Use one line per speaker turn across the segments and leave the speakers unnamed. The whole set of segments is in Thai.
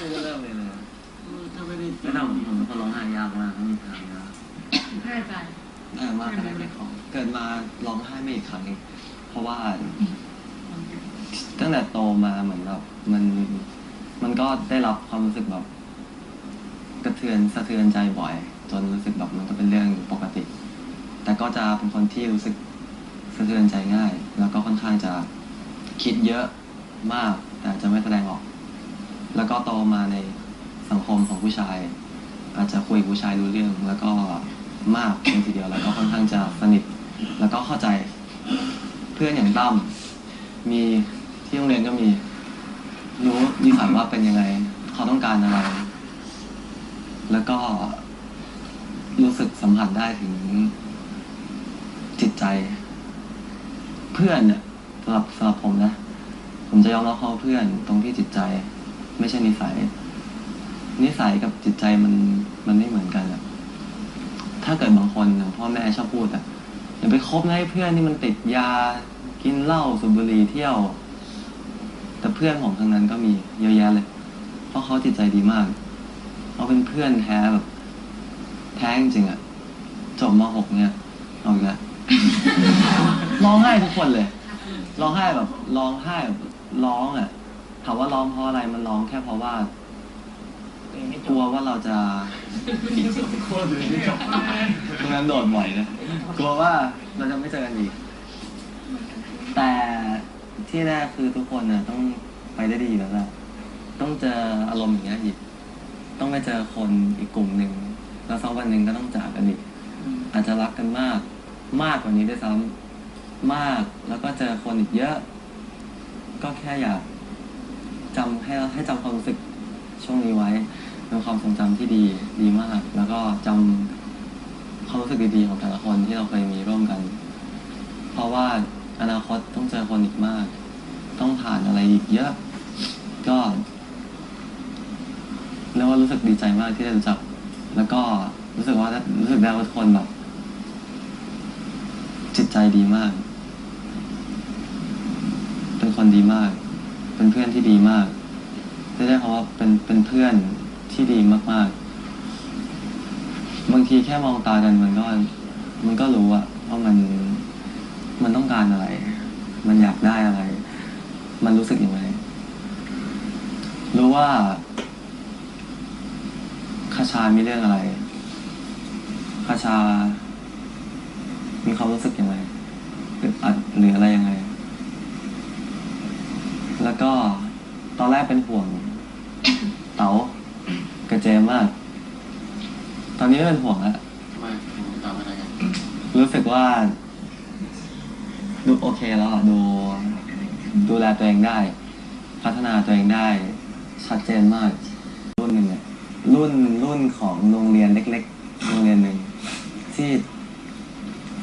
เริ่มเลยนะ
ถ้าไม่ได้
แล้วถ้าผมผมเป็นคนร้องไห้ยากมากไม่มีทางยาก
ให้ใจ
เออมากขนาดนี้ของเกิดมาร้องไห้ไม่อีกครั้งเองเพราะว่าตั้งแต่โตมาเหมือนแบบมันมันก็ได้รับความรู้สึกแบบ กระเทือนสะเทือนใจบ่อย จนรู้สึกแบบมันก็เป็นเรื่องปกติ แต่ก็จะเป็นคนที่รู้สึกสะเทือนใจง่าย แล้วก็ค่อนข้างจะคิดเยอะมาก แต่จะไม่แสดงออก แล้วก็โตมาในสังคมของผู้ชาย อาจจะคุยกับผู้ชายรู้เรื่อง แล้วก็มากเป็นทีเดียวแล้วก็ค่อนข้างจะสนิท แล้วก็เข้าใจเพื่อนอย่างตั้มมีที่โรงเรียนก็มีรู้นิสัยว่าเป็นยังไง เขาต้องการอะไร แล้วก็รู้สึกสัมผัสได้ถึงจิตใจ เพื่อนเนี่ยสำหรับสำหรับผมนะ ผมจะยอมรับเขาเพื่อนตรงที่จิตใจ ไม่ใช่นิสัย นิสัยกับจิตใจมันมันไม่เหมือนกันอะถ้าเกิดบางคนอย่างพ่อแม่ชอบพูดอะอย่าไปคบนะไอ้เพื่อนที่มันติดยากินเหล้าสูบบุหรี่เที่ยว แต่เพื่อนผมทั้งนั้นก็มีเยอะแยะเลย เพราะเขาจิตใจดีมากเขาเป็นเพื่อนแท้แบบ แท้จริงๆอะจบมหกเนี่ยเอาอีกแล้วร้องไห้ทุกคนเลยร้องไห้แบบร้องไห้แบบร้องอะามว่าร้องเพราะอะไรมันร้องแค่เพราะว่า กลัวว่าเราจะ
โคตรเลยไม่จบ
ตรงนั้นโดดบ่อยนะกลัวว่าเราจะไม่เจอกันอีก แต่ที่แรกคือทุกคนน่ะต้องไปได้ดีแล้วแหละต้องเจออารมณ์อย่างเงี้ยอีกต้องไปเจอคนอีกกลุ่มหนึ่งแล้วสักวันหนึ่งก็ต้องจากกันอีกอาจจะรักกันมาก มากกว่านี้ด้วยซ้ำมากแล้วก็เจอคนอีกเยอะ ก็แค่อยาก จำให้ให้จำความรู้สึกช่วงนี้ไว้เป็นความทรงจำที่ดีดีมาก แล้วก็จำความรู้สึกดีๆของแต่ละคนที่เราเคยมีร่วมกัน เพราะว่าอนาคตต้องเจอคนอีกมาก ต้องผ่านอะไรอีกเยอะ ก็เรียกว่ารู้สึกดีใจมากที่ได้รู้จัก แล้วก็รู้สึกว่ารู้สึกได้ว่าทุกคนแบบ จิตใจดีมาก เป็นคนดีมาก เป็นเพื่อนที่ดีมากได้ได้คำว่าเป็นเป็นเพื่อนที่ดีมากๆ บางทีแค่มองตากันมันก็มันก็รู้อะว่ามันมันต้องการอะไร มันอยากได้อะไร มันรู้สึกยังไงรู้ว่าคาชามีเรื่องอะไรคาชา มีความรู้สึกยังไงหรืออัดหรืออะไรยังไง แล้วก็ตอนแรกเป็นห่วง เต๋ากับเจมมาก ตอนนี้ไม่เป็นห่วงแล้ว
ทำไมถึงตามอะไรกัน
รู้สึกว่า ดูโอเคแล้วอะดูดูแลตัวเองได้ พัฒนาตัวเองได้ ชัดเจนมาก รุ่นหนึ่งเนี่ยรุ่นรุ่นของโรงเรียนเล็ก ๆ โรงเรียนหนึ่งที่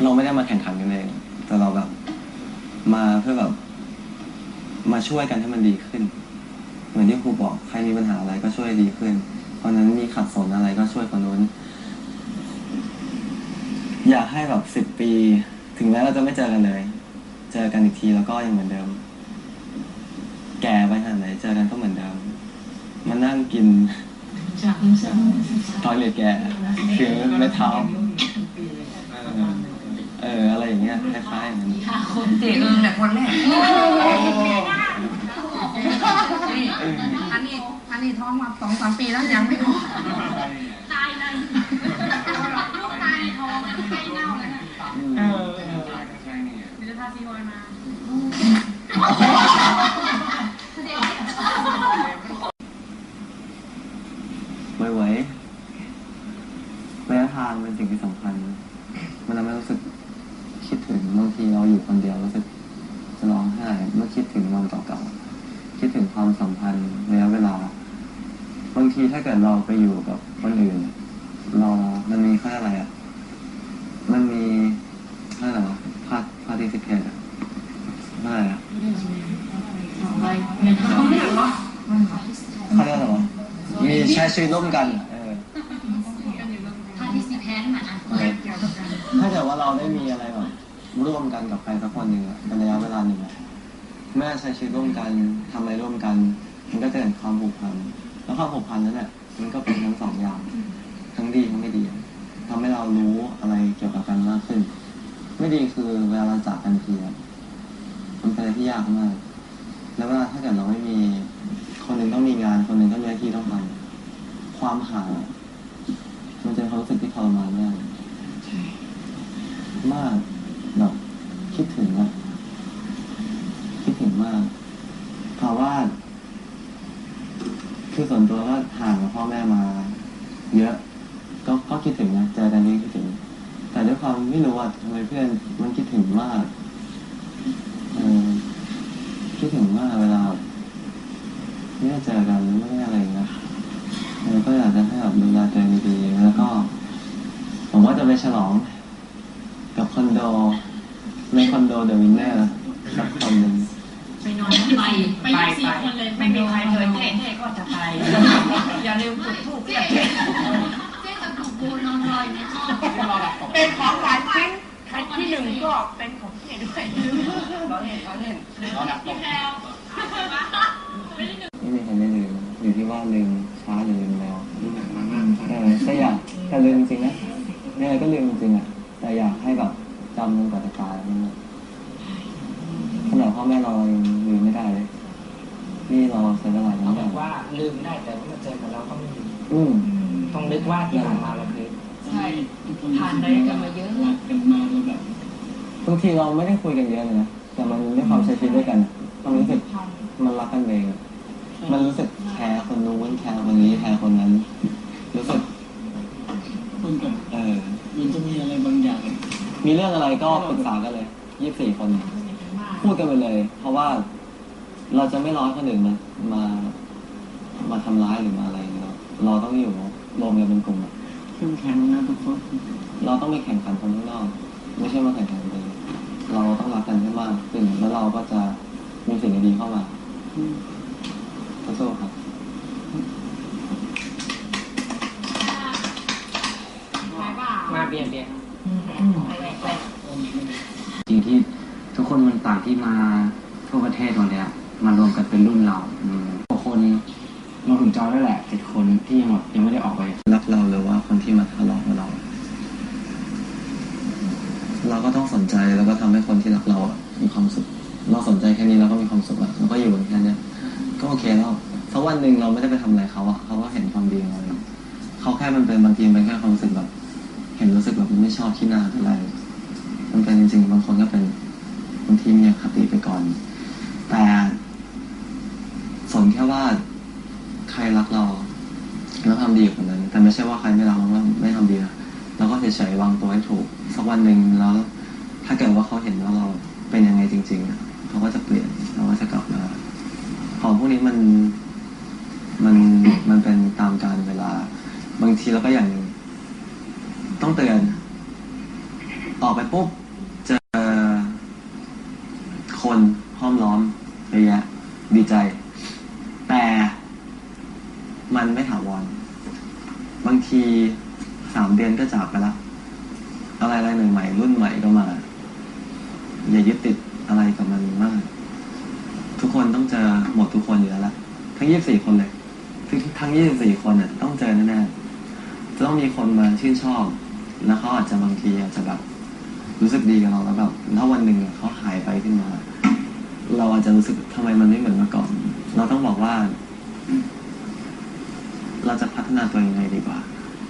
เราไม่ได้มาแข่งขันกันเองแต่เราแบบ มาเพื่อแบบ มาช่วยกันให้มันดีขึ้น เหมือนที่ครูบอกใครมีปัญหาอะไรก็ช่วยดีขึ้น เพราะฉะนั้นมีขัดสนอะไรก็ช่วยคนนู้น อยากให้แบบสิบ10ปี ถึงแม้เราจะไม่เจอกันเลย เจอกันอีกทีแล้วก็ยังเหมือนเดิม แก่ไปขนาดไหนเจอกันก็เหมือนเดิมมานั่งกิน
จังจัง
ทอยเลทแกคือไม่เท้าเออเอออะไรอย่างเงี้ยคล้ายๆอย่างนั้น
ค่ะคน
เด็กเอิงแหละคนแรก
โอ้
นี่อันนี้อันนี้ท้องมาสองสามปีแล้วยังไม่ออก
ตายเลยลูกตายในท้องใกล้เน่าแล้วนะ
เออ
เดี๋ยวจะพาซีวอยมา
ไหวระยะทางเป็นสิ่งที่สำคัญ มันทำให้รู้สึกคิดถึงบางทีเราอยู่คนเดียวรู้สึกจะร้องไห้เมื่อคิดถึงวันเก่าๆ คิดถึงความสัมพันธ์ระยะเวลา บางทีถ้าเกิดเราไปอยู่กับคนอื่น เรามันมีข้ออะไรอะ มันมีอะไรวะพาพาร์ติซิเพตอะอะไรอะ
อะไรเงินเขาไม่หรอ
เขาเรียกอะไรวะมีใช้ชีวิตร่วมกันเออ
พาทิสิแพนอะ
ถ้าเกิดว่าเราได้มีอะไรแบบร่วมกันกับใครสักคนหนึ่งเป็นระยะเวลาหนึ่งแม้ใช้ชีวิตร่วมกันทำอะไรร่วมกัน มันก็จะเกิดความผูกพัน แล้วความผูกพันนั้นเนี่ยมันก็เป็นทั้งสองอย่าง ทั้งดีทั้งไม่ดีทำให้เรารู้อะไรเกี่ยวกับกันมากขึ้น ไม่ดีคือเวลาเราจากกันทีอะมันเป็นอะไรที่ยากมาก แล้วเวลาถ้าเกิดเราไม่มี คนหนึ่งต้องมีงาน คนหนึ่งต้องมีหน้าที่ต้องทำความห่างอะมันจะเป็นความรู้สึกที่ทรมานมากมากแบบคิดถึงอะคิดถึงมากเพราะว่า คือส่วนตัวก็ห่างกับพ่อแม่มา เยอะ ก็ก็คิดถึงนะเจอกันนี่คิดถึง แต่ด้วยความไม่รู้ว่าทำไมเพื่อนมันคิดถึงมากเออคิดถึงมากเวลาไม่ได้เจอกันไม่ได้อะไรอย่างเงี้ยเออก็อยากจะให้แบบดูแลตัวเองดีๆแล้วก็ผมว่าจะไปฉลอง กับคอนโดในคอนโดเดอะวินเนอร์
ไปไปไปยี่สี่คนเลย
ไม่มีใครเคยเท่เท่ก็จะไป อย่าลืมจุดธูป
เจ๊เจ๊กับถูกปูนอนรอยในห้อง
เป็นของหวานชิ้นที่หนึ่งก็เป็นของเท่ด้วยเราเล่นเราเล่น
พี่แพลว
ไม่มีใครไม่ลืมอยู่ที่ว่าลืมช้าหรือลืมเร็ว
ดูหนังมามาก
เออแต่อยากแต่ลืมจริงนะยังไงก็ลืมจริงๆอะแต่อยากให้แบบจำมันกว่าจะตายนั่นแหละขนาดพ่อแม่เรายัง ลืมไม่ได้เลยนี่เราใช้เวลา
เขา
เย
บ
อะ
อกว่าลืมได้แต่ว่ามาเจอกับเราต้องลืม
อืม
ต้องนึกว่าที่ผ่านมาเราเคย
ใช่ผ่านอะไรกันมาเยอะ
รักกันมาเราแบบ
บางทีเราไม่ได้คุยกันเยอะเลยนะแต่มันด้วยความใช้ชีวิตด้วยกันอะมันรู้สึกมันรักกันเองอะมันรู้สึกแคร์คนนู้นแคร์คนนี้แคร์คนนั้น รู้สึก
คนกับ
เออ
มันจะมีอะไรบางอย่าง
มีเรื่องอะไรก็ปรึกษากันเลยยี่สิบสี่คน พูดกันไปเลย เพราะว่าเราจะไม่ร้อยคนอื่นมามา มาทำร้ายหรือมาอะไรเราเราต้องอยู่รวมกันเป็นกลุ่มอะ
เข้มแข็งนะทุกคน
เราต้องไม่แข่งขันคนข้างนอกไม่ใช่มาแข่งขันกันเองเราต้องรักกันให้มากขึ้นแล้วเราก็จะมีสิ่งดีๆเข้ามาสู้ๆครับ
มาเบียร์เบียร์
จริงที่ ทุกคนมันต่างที่มาทั่วประเทศหมดเลยอะมารวมกันเป็นรุ่นเราหกคนรวมถึงจอยด้วยแหละเจ็ดคนที่ยังยังไม่ได้ออกไป
รักเราหรือว่าคนที่มาทะเลาะกับเรา เราก็ต้องสนใจแล้วก็ทำให้คนที่รักเรามีความสุข เราสนใจแค่นี้เราก็มีความสุขอะเราก็อยู่กันแค่นี้ก็โอเคแล้วสักวันหนึ่งเราไม่ได้ไปทำอะไรเขาอะเขาก็เห็นความดีของเราเองเขาแค่มันเป็นบางทีมันเป็นแค่ความรู้สึกแบบ เห็นรู้สึกแบบไม่ชอบที่หน้าอะไร มันเป็นจริงๆบางคนก็เป็น บางทีมีคติไปก่อน แต่สนแค่ว่าใครรักเราแล้วทำดีกับคนนั้น แต่ไม่ใช่ว่าใครไม่รักเราไม่ทำดีนะเราก็เฉยๆวางตัวให้ถูก สักวันหนึ่งแล้ว ถ้าเกิดว่าเขาเห็นว่าเราเป็นยังไงจริงๆเขาก็จะเปลี่ยนเราก็จะกลับมาของพวกนี้มันมันมันเป็นตามการเวลา บางทีเราก็อย่างต้องเตือนออกไปปุ๊บเจอคน ห้อมล้อมเยอะแยะดีใจ แต่มันไม่ถาวร บางทีสามเดือนก็จากไปแล้วอะไรอะไรใหม่ๆรุ่นใหม่ก็มา อย่ายึดติดอะไรกับมันมาก ทุกคนต้องเจอหมดทุกคนอยู่แล้วละทั้งยี่สิบสี่คนเลยทั้งทั้งยี่สิบสี่คนเน่ะต้องเจอแน่ๆจะต้องมีคนมาชื่นชอบ แล้วเขาอาจจะบางทีอาจจะแบบรู้สึกดีกับเราแล้วแบบถ้าวันหนึ่งเขาหายไปขึ้นมา เราอาจจะรู้สึกทำไมมันไม่เหมือนเมื่อก่อน เราต้องบอกว่า เราจะพัฒนาตัวยังไงดีกว่า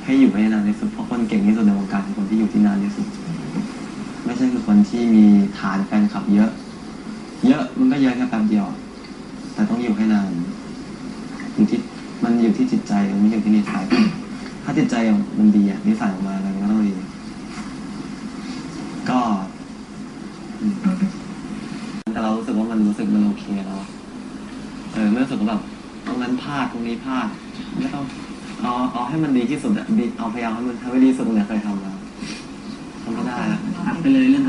ให้อยู่ให้นานที่สุดเพราะคนเก่งที่สุดในวงการคือคนที่อยู่ที่นานที่สุด ไม่ใช่คือคนที่มีฐานแฟนคลับเยอะ เยอะมันก็เยอะแค่แป๊บเดียว แต่ต้องอยู่ให้นานอยู่ที่มันอยู่ที่จิตใจมันไม่อยู่ที่นิสัยถ้าจิตใจมันดีอะนิสัยออกมาอะไรมันก็ต้องดี ก็อืมแต่เรารู้สึกว่ามันรู้สึกมันโอเคแล้วอะเออไม่รู้สึกว่าแบบตรงนั้นพลาดตรงนี้พลาดไม่ต้องเอาเอาให้มันดีที่สุดอะดีเอาพยายามให้มันทำให้ดีสุดเนี่ยเคยทำแล้วทำไม่ได้แล้ว
อัดไปเลยเรื่อง